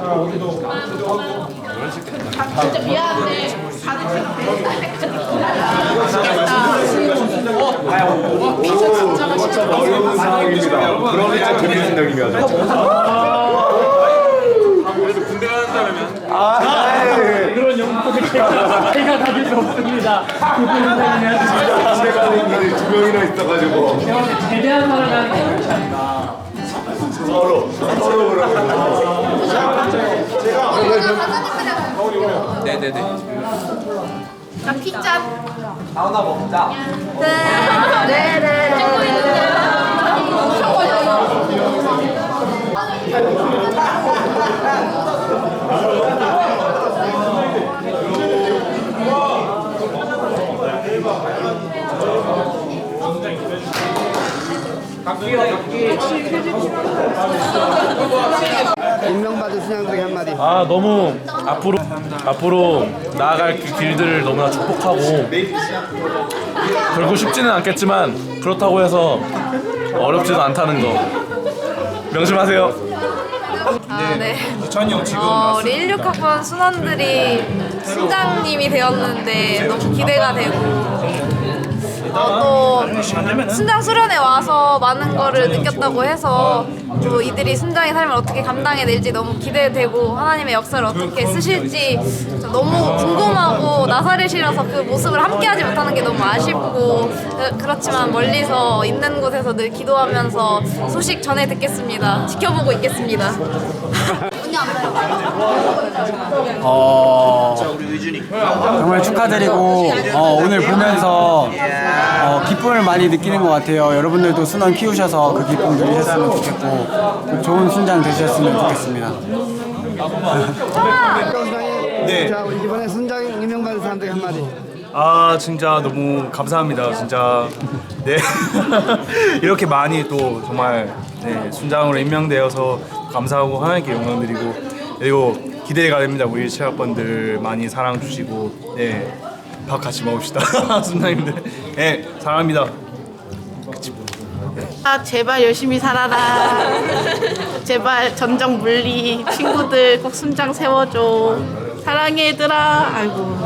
다들 아, 네. 그런 영광을 제가 가질 수 없습니다. 두 명이나 있어가지고 제대한 않나. 서로 서로 그러고. 네네네 나 피자. 사우나 먹자. 네. 네 네. 찍고 있는데요. 엄청 걸려요. 임명받은 순양들에게 한마디. 아 너무 앞으로 앞으로 나아갈 그 길들을 너무나 축복하고 결국 쉽지는 않겠지만 그렇다고 해서 어렵지도 않다는 거 명심하세요. 아, 네. 천이 형 지금 어, 우리 16학번 순원들이 순장님이 되었는데 너무 기대가 되고 어, 또 순장 수련회 와서 많은 거를 느꼈다고 해서 또 이들이 순장의 삶을 어떻게 감당해낼지 너무 기대되고 하나님의 역사를 어떻게 쓰실지 너무 궁금하고 나사를 실어서 그 모습을 함께하지 못하는 게 너무 아쉽고 그- 그렇지만 멀리서 있는 곳에서 늘 기도하면서 소식 전해 듣겠습니다. 지켜보고 있겠습니다. 어, 정말 축하드리고 어, 오늘 보면서 어, 기쁨을 많이 느끼는 것 같아요. 여러분들도 순원 키우셔서 그 기쁨 누리셨으면 좋겠고 또 좋은 순장 되셨으면 좋겠습니다. 네. 자, 이번에 순장 임명받은 사람들에게 한마디. 아 진짜 너무 감사합니다 진짜 네 이렇게 많이 또 정말 네, 순장으로 임명되어서 감사하고 하나님께 영광 드리고 그리고 기대가 됩니다 우리 체육관들 많이 사랑 주시고 네밥 같이 먹읍시다 순장님들 네 사랑합니다 아 제발 열심히 살아라. 제발 전정 물리 친구들 꼭 순장 세워줘. 사랑해 얘들아. 아이고.